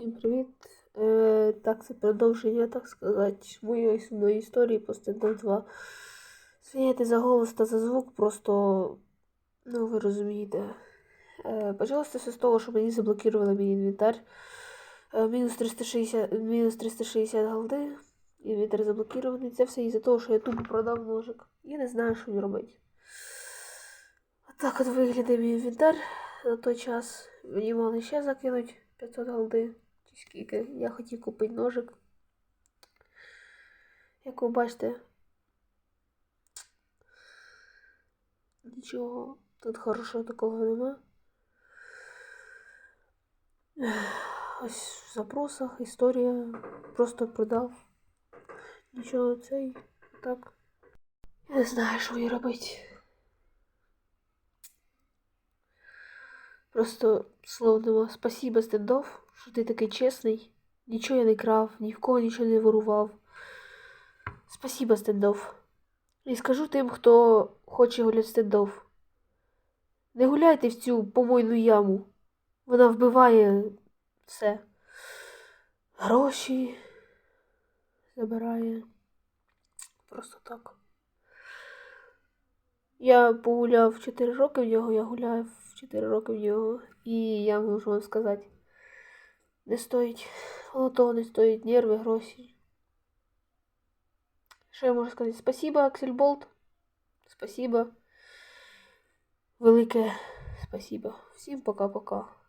Всім привіт. Е, так, це продовження, так сказати, моєї сумної історії по стендап 2. Звіняйте за голос та за звук, просто, ну, ви розумієте. Е, почалося все з того, що мені заблокували мій інвентар. Е, мінус 360, мінус 360 голди. Інвентар заблокований. Це все із-за того, що я тупо продав ножик. Я не знаю, що мені робити. Отак от виглядає мій інвентар на той час. Мені мали ще закинуть 500 голди. Скільки. Я хотів купити ножик. Як ви бачите. Нічого тут хорошого такого нема. Ось в запросах історія. Просто продав. Нічого цей. Так. Я не знаю, що їй робити. Просто слов нема. Спасибо, стендов, що ти такий чесний. Нічого я не крав, ні в кого нічого не ворував. Спасибо, стендов. І скажу тим, хто хоче гуляти стендов. Не гуляйте в цю помойну яму. Вона вбиває все. Гроші забирає. Просто так. Я погуляв 4 роки в нього, я гуляю 4 роки в нього. І я можу вам сказати, не стоїть, воно того не стоїть нерви, гроші. Що я можу сказати? Спасибо, Аксельболт. Спасибо. Велике спасибо. Всім пока-пока.